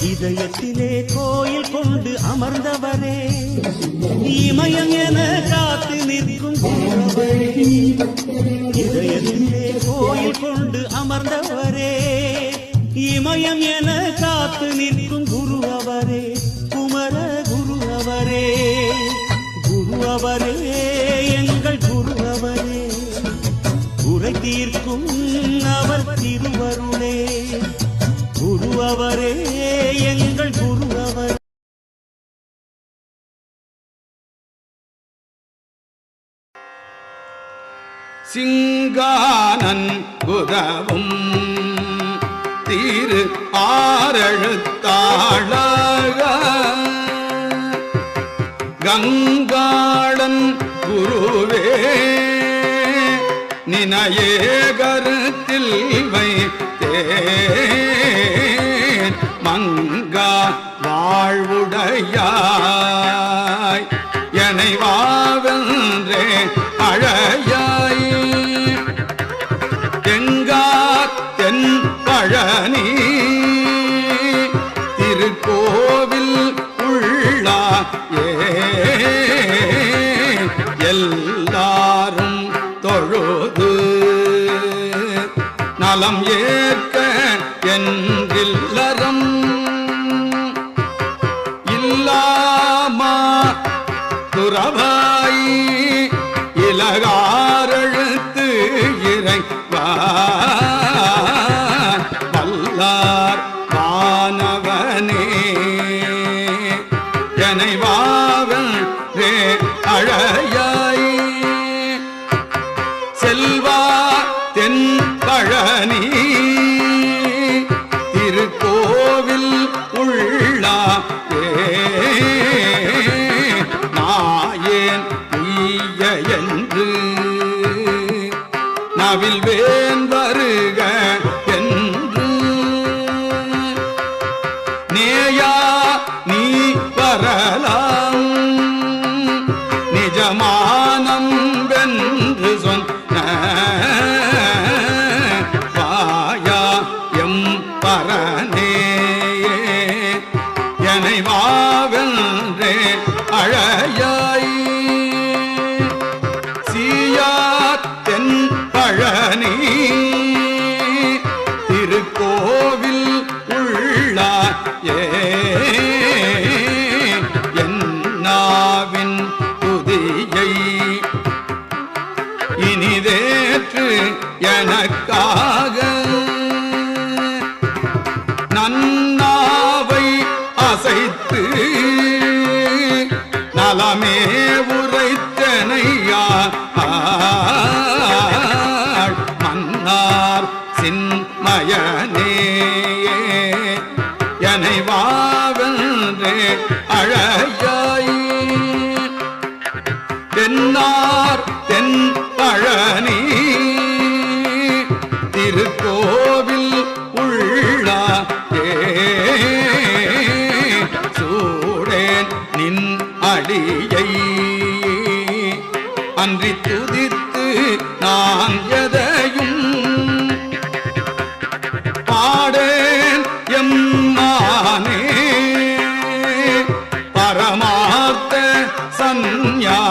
இதயத்திலே கோயில் கொண்டு அமர்ந்தவரே. இமயம் என காத்து நிற்கும் இதயத்திலே கோயில் கொண்டு அமர்ந்தவரே. இமயம் என காத்து நிற்கும் குரு அவரே குமர குரு அவரே குரு அவரே எங்கள் குரு அவரே குறை தீர்க்கும் அவர் திருவருளே. குரு அவரே சிங்கானன் குதவும் தீரு ஆறெழுத்தாழக கங்காளன் குருவே நினையே கருத்தில் திருக்கோவில் உள்ளா எல்லாரும் தொழுது. நலம் ஏற்க என்றில்லறம். இல்லாமா துறவா வானவனே ஐயா நீ வரலாம். நிஜமானம் வென்று சொன்ன வாயா எம் பரனே. என்னை வாவென்றே நலமே உரைத்தனையா? மன்னார் சின்மயனே. என்னை வாவென்றே அழையாய் நின் அடியை அன்றி துதித்து நான் எதையும் பாடேன் எம்மானே. பரமார்த்த சந்நியாசி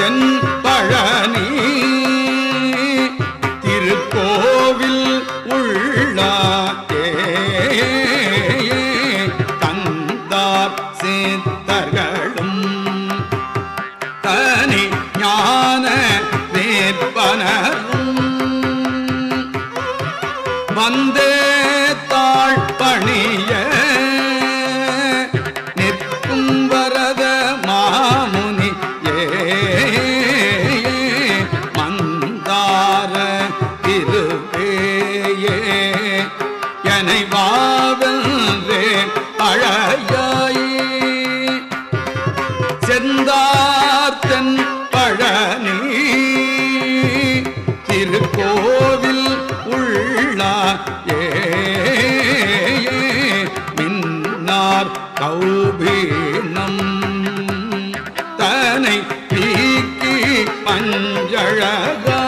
தென்பழனி திருக்கோவில் உள்ளாக்கே தந்தார் சித்தர்களும். தனி ஞான வேப்பனரும் வந்தே அழகா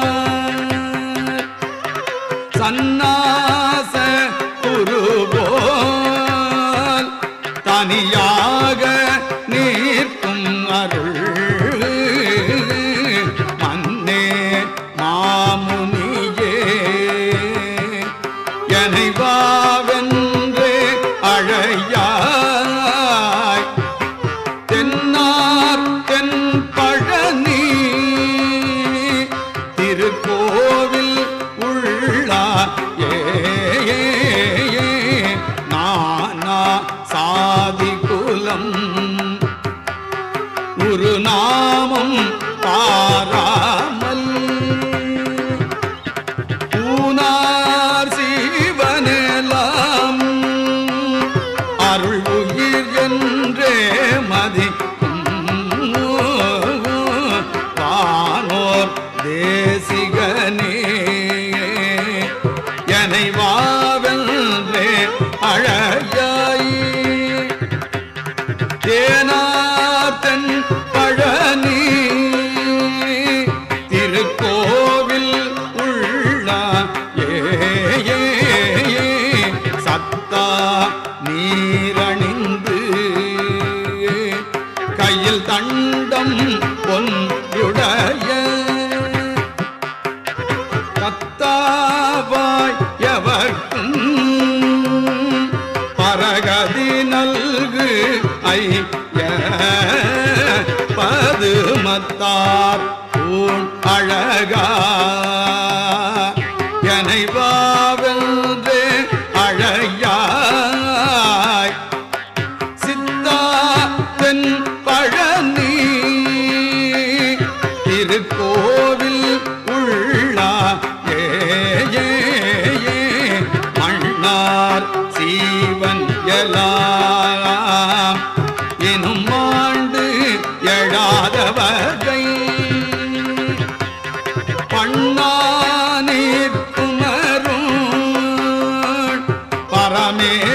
தேசிகனே எனை வாவென்றே அழகாய். தேனாத்தன் பழனி திருக்கோவில் கொடுத்தார் में